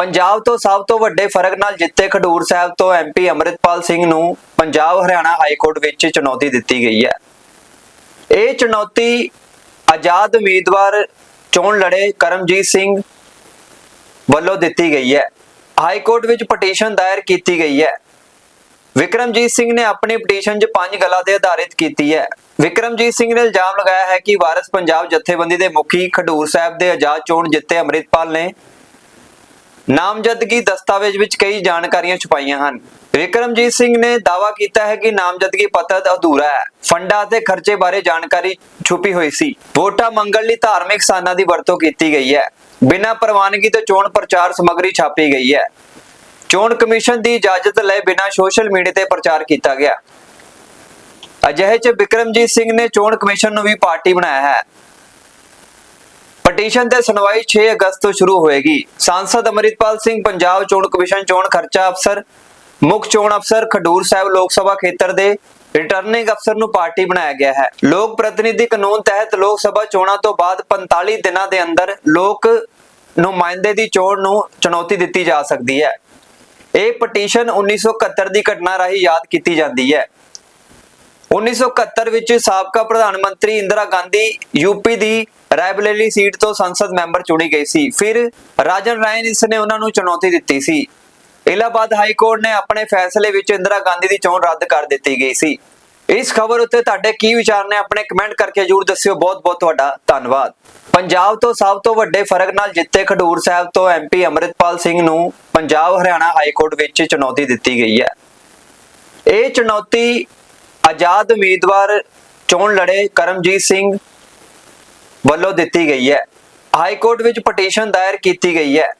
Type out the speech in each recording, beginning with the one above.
ਪੰਜਾਬ ਤੋਂ ਸਭ ਤੋਂ ਵੱਡੇ ਫ਼ਰਕ ਨਾਲ ਜਿੱਤੇ ਖਡੂਰ ਸਾਹਿਬ ਤੋਂ ਐਮਪੀ ਅਮਰਿਤਪਾਲ ਸਿੰਘ ਨੂੰ ਪੰਜਾਬ ਹਰਿਆਣਾ ਹਾਈ ਕੋਰਟ ਵਿੱਚ ਚੁਣੌਤੀ ਦਿੱਤੀ ਗਈ ਹੈ। ਇਹ ਚੁਣੌਤੀ ਆਜ਼ਾਦ ਉਮੀਦਵਾਰ ਚੋਣ ਲੜੇ ਕਰਮਜੀਤ ਸਿੰਘ ਵੱਲੋਂ ਦਿੱਤੀ ਗਈ ਹੈ। ਹਾਈ ਕੋਰਟ ਵਿੱਚ ਪਟੀਸ਼ਨ ਦਾਇਰ ਕੀਤੀ ਗਈ ਹੈ। ਵਿਕਰਮਜੀਤ ਸਿੰਘ ਨੇ ਆਪਣੀ ਪਟੀਸ਼ਨ 'ਚ ਪੰਜ ਗੱਲਾਂ ਤੇ ਆਧਾਰਿਤ ਕੀਤੀ ਹੈ। ਵਿਕਰਮਜੀਤ ਸਿੰਘ ਨੇ ਇਲਜ਼ਾਮ ਲਗਾਇਆ ਹੈ ਕਿ ਵਾਰਿਸ ਪੰਜਾਬ ਜਥੇਬੰਦੀ ਦੇ ਮੁਖੀ ਖਡੂਰ ਸਾਹਿਬ ਦੇ ਆਜ਼ਾਦ ਚੋਣ ਜਿੱਤੇ ਅਮਰਿਤਪਾਲ ਨੇ ਨਾਮਜ਼ਦਗੀ ਦਸਤਾਵੇਜ਼ ਵਿੱਚ ਕਈ ਜਾਣਕਾਰੀਆਂ ਛੁਪਾਈਆਂ ਹਨ। ਵਿਕਰਮਜੀਤ ਸਿੰਘ ਨੇ ਦਾਅਵਾ ਕੀਤਾ ਹੈ ਕਿ ਨਾਮਜ਼ਦਗੀ ਪੱਤਰ ਅਧੂਰਾ ਹੈ। ਫੰਡਾਂ ਅਤੇ ਖਰਚੇ ਬਾਰੇ ਜਾਣਕਾਰੀ ਛੁਪੀ ਹੋਈ ਸੀ। ਵੋਟਾਂ ਮੰਗਣ ਲਈ ਧਾਰਮਿਕ ਸਥਾਨਾਂ ਦੀ ਵਰਤੋਂ ਕੀਤੀ ਗਈ ਹੈ। ਬਿਨਾਂ ਪ੍ਰਵਾਨਗੀ ਤੋਂ ਚੋਣ ਪ੍ਰਚਾਰ ਸਮੱਗਰੀ ਛਾਪੀ ਗਈ ਹੈ। ਚੋਣ ਕਮਿਸ਼ਨ ਦੀ ਇਜਾਜ਼ਤ ਲਏ ਬਿਨਾਂ ਸੋਸ਼ਲ ਮੀਡੀਆ ਤੇ ਪ੍ਰਚਾਰ ਕੀਤਾ ਗਿਆ। ਅਜਿਹੇ ਚ ਵਿਕਰਮਜੀਤ ਸਿੰਘ ਨੇ ਚੋਣ ਕਮਿਸ਼ਨ ਨੂੰ ਵੀ ਪਾਰਟੀ ਬਣਾਇਆ ਹੈ। ਪਟੀਸ਼ਨ ਤੇ ਸੁਣਵਾਈ 6 ਅਗਸਤ ਤੋਂ ਸ਼ੁਰੂ ਹੋਏਗੀ। ਸਾਂਸਦ ਅਮਰਿਤਪਾਲ ਸਿੰਘ, ਪੰਜਾਬ ਚੋਣ ਕਮਿਸ਼ਨ ਚੋਣ ਖਰਚਾ ਅਫਸਰ, ਮੁੱਖ ਚੋਣ ਅਫਸਰ ਖਡੂਰ ਸਾਹਿਬ ਲੋਕ ਸਭਾ ਖੇਤਰ ਦੇ ਰਿਟਰਨਿੰਗ ਅਫਸਰ ਨੂੰ ਪਾਰਟੀ ਬਣਾਇਆ ਗਿਆ ਹੈ। ਲੋਕ ਪ੍ਰਤੀਨਿਧੀ ਕਾਨੂੰਨ ਤਹਿਤ ਲੋਕ ਸਭਾ ਚੋਣਾਂ ਤੋਂ ਬਾਅਦ 45 ਦਿਨਾਂ ਦੇ ਅੰਦਰ ਲੋਕ ਨੁਮਾਇੰਦੇ ਦੀ ਚੋਣ ਨੂੰ ਚੁਣੌਤੀ ਦਿੱਤੀ ਜਾ ਸਕਦੀ ਹੈ। ਇਹ ਪਟੀਸ਼ਨ 1971 ਦੀ ਘਟਨਾ ਰਾਹੀਂ ਯਾਦ ਕੀਤੀ ਜਾਂਦੀ ਹੈ। 1971 ਵਿੱਚ ਸਾਬਕਾ ਪ੍ਰਧਾਨ ਮੰਤਰੀ ਇੰਦਰਾ ਗਾਂਧੀ ਯੂਪੀ ਦੀ ਰਾਇਬਰੇਲੀ ਸੀਟ ਤੋਂ ਸੰਸਦ ਮੈਂਬਰ ਚੁਣੀ ਗਈ ਸੀ। ਫਿਰ ਰਾਜਨ ਰਾਇਨ ਇਸ ਨੇ ਉਹਨਾਂ ਨੂੰ ਚੁਣੌਤੀ ਦਿੱਤੀ ਸੀ। ਇਲਾਹਾਬਾਦ ਹਾਈ ਕੋਰਟ ਨੇ ਆਪਣੇ ਫੈਸਲੇ ਵਿੱਚ ਇੰਦਰਾ ਗਾਂਧੀ ਦੀ ਚੋਣ ਰੱਦ ਕਰ ਦਿੱਤੀ ਗਈ ਸੀ। ਇਸ ਖਬਰ ਉੱਤੇ ਤੁਹਾਡੇ ਕੀ ਵਿਚਾਰ ਨੇ ਆਪਣੇ ਕਮੈਂਟ ਕਰਕੇ ਜਰੂਰ ਦੱਸਿਓ। ਬਹੁਤ ਬਹੁਤ ਤੁਹਾਡਾ ਧੰਨਵਾਦ। ਪੰਜਾਬ ਤੋਂ ਸਭ ਤੋਂ ਵੱਡੇ ਫ਼ਰਕ ਨਾਲ ਜਿੱਤੇ ਖਡੂਰ ਸਾਹਿਬ ਤੋਂ ਐਮਪੀ ਅਮਰਿਤਪਾਲ ਸਿੰਘ ਨੂੰ ਪੰਜਾਬ ਹਰਿਆਣਾ ਹਾਈ ਕੋਰਟ ਵਿੱਚ ਚੁਣੌਤੀ ਦਿੱਤੀ ਗਈ ਹੈ। ਇਹ ਚੁਣੌਤੀ ਆਜ਼ਾਦ ਉਮੀਦਵਾਰ ਚੋਣ ਲੜੇ ਕਰਮਜੀਤ ਸਿੰਘ ਵੱਲੋਂ ਦਿੱਤੀ ਗਈ ਹੈ। ਹਾਈ ਕੋਰਟ ਵਿੱਚ ਪਟੀਸ਼ਨ ਦਾਇਰ ਕੀਤੀ ਗਈ ਹੈ।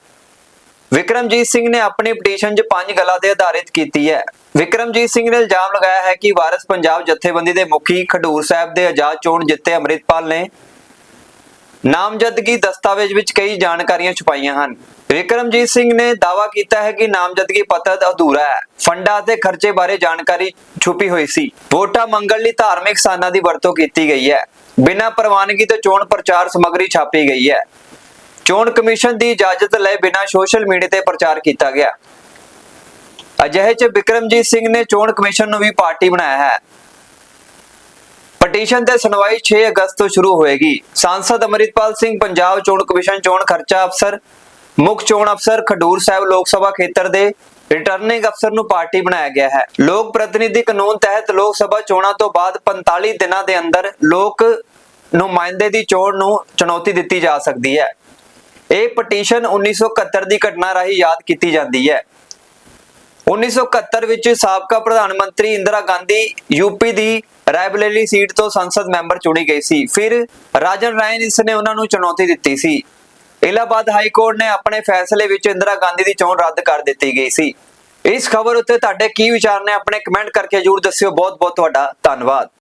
ਵਿਕਰਮਜੀਤ ਸਿੰਘ ਨੇ ਆਪਣੀ ਪਟੀਸ਼ਨ 'ਚ ਪੰਜ ਗੱਲਾਂ ਤੇ ਆਧਾਰਿਤ ਕੀਤੀ ਹੈ। ਵਿਕਰਮਜੀਤ ਸਿੰਘ ਨੇ ਇਲਜ਼ਾਮ ਲਗਾਇਆ ਹੈ ਕਿ ਵਾਰਿਸ ਪੰਜਾਬ ਜਥੇਬੰਦੀ ਦੇ ਮੁਖੀ ਖਡੂਰ ਸਾਹਿਬ ਦੇ ਆਜ਼ਾਦ ਚੋਣ ਜਿੱਤੇ ਅਮਰਿਤਪਾਲ ਨੇ ਨਾਮਜ਼ਦਗੀ ਦਸਤਾਵੇਜ਼ ਵਿੱਚ ਕਈ ਜਾਣਕਾਰੀਆਂ ਛੁਪਾਈਆਂ ਹਨ। ਵਿਕਰਮਜੀਤ ਸਿੰਘ ਨੇ ਦਾਅਵਾ ਕੀਤਾ ਹੈ ਕਿ ਨਾਮਜ਼ਦਗੀ ਪੱਤਰ ਅਧੂਰਾ ਹੈ। ਫੰਡਾਂ ਅਤੇ ਖਰਚੇ ਬਾਰੇ ਜਾਣਕਾਰੀ ਛੁਪੀ ਹੋਈ ਸੀ। ਵੋਟਾਂ ਮੰਗਣ ਲਈ ਧਾਰਮਿਕ ਸਥਾਨਾਂ ਦੀ ਵਰਤੋਂ ਕੀਤੀ ਗਈ ਹੈ। ਬਿਨਾਂ ਪ੍ਰਵਾਨਗੀ ਤੋਂ ਚੋਣ ਪ੍ਰਚਾਰ ਸਮੱਗਰੀ ਛਾਪੀ ਗਈ ਹੈ। ਚੋਣ ਕਮਿਸ਼ਨ ਦੀ ਇਜਾਜ਼ਤ ਲਏ ਬਿਨਾਂ ਸੋਸ਼ਲ ਮੀਡੀਆ ਤੇ ਪ੍ਰਚਾਰ ਕੀਤਾ ਗਿਆ। ਅਜਿਹੇ ਚ ਵਿਕਰਮਜੀਤ ਸਿੰਘ ਨੇ ਚੋਣ ਕਮਿਸ਼ਨ ਨੂੰ ਵੀ ਪਾਰਟੀ ਬਣਾਇਆ ਹੈ। ਪਟੀਸ਼ਨ ਤੇ ਸੁਣਵਾਈ 6 ਅਗਸਤ ਤੋਂ ਸ਼ੁਰੂ ਹੋਏਗੀ। ਸਾਂਸਦ ਅਮਰਿਤਪਾਲ ਸਿੰਘ, ਪੰਜਾਬ ਚੋਣ ਕਮਿਸ਼ਨ, ਚੋਣ ਖਰਚਾ ਅਫਸਰ ਮੁੱਖ ਚੋਣ ਅਫਸਰ ਖਡੂਰ ਸਾਹਿਬ ਲੋਕ ਸਭਾ ਖੇਤਰ ਦੇ ਰਿਟਰਨਿੰਗ ਅਫਸਰ ਨੂੰ ਪਾਰਟੀ ਬਣਾਇਆ ਗਿਆ ਹੈ। ਲੋਕ ਪ੍ਰਤੀਨਿਧੀ ਕਾਨੂੰਨ ਤਹਿਤ ਲੋਕ ਸਭਾ ਚੋਣਾਂ ਤੋਂ ਬਾਅਦ 45 ਦਿਨਾਂ ਦੇ ਅੰਦਰ ਲੋਕ ਨੁਮਾਇੰਦੇ ਦੀ ਚੋਣ ਨੂੰ ਚੁਣੌਤੀ ਦਿੱਤੀ ਜਾ ਸਕਦੀ ਹੈ। ਇਹ ਪਟੀਸ਼ਨ 1971 ਦੀ ਘਟਨਾ ਰਾਹੀਂ ਯਾਦ ਕੀਤੀ ਜਾਂਦੀ ਹੈ। 1971 ਵਿੱਚ ਸਾਬਕਾ ਪ੍ਰਧਾਨ ਮੰਤਰੀ ਇੰਦਰਾ ਗਾਂਧੀ ਯੂਪੀ ਦੀ ਰਾਇਬਰੇਲੀ ਸੀਟ ਤੋਂ ਸੰਸਦ ਮੈਂਬਰ ਚੁਣੀ ਗਈ ਸੀ। ਫਿਰ ਰਾਜਨ ਰਾਇਨ ਇਸ ਨੇ ਉਹਨਾਂ ਨੂੰ ਚੁਣੌਤੀ ਦਿੱਤੀ ਸੀ। ਇਲਾਹਾਬਾਦ ਹਾਈ ਕੋਰਟ ਨੇ ਆਪਣੇ ਫੈਸਲੇ ਵਿੱਚ ਇੰਦਰਾ ਗਾਂਧੀ ਦੀ ਚੋਣ ਰੱਦ ਕਰ ਦਿੱਤੀ ਗਈ ਸੀ। ਇਸ ਖਬਰ ਉੱਤੇ ਤੁਹਾਡੇ ਕੀ ਵਿਚਾਰ ਨੇ, ਆਪਣੇ ਕਮੈਂਟ ਕਰਕੇ ਜਰੂਰ ਦੱਸਿਓ। ਬਹੁਤ ਬਹੁਤ ਤੁਹਾਡਾ ਧੰਨਵਾਦ।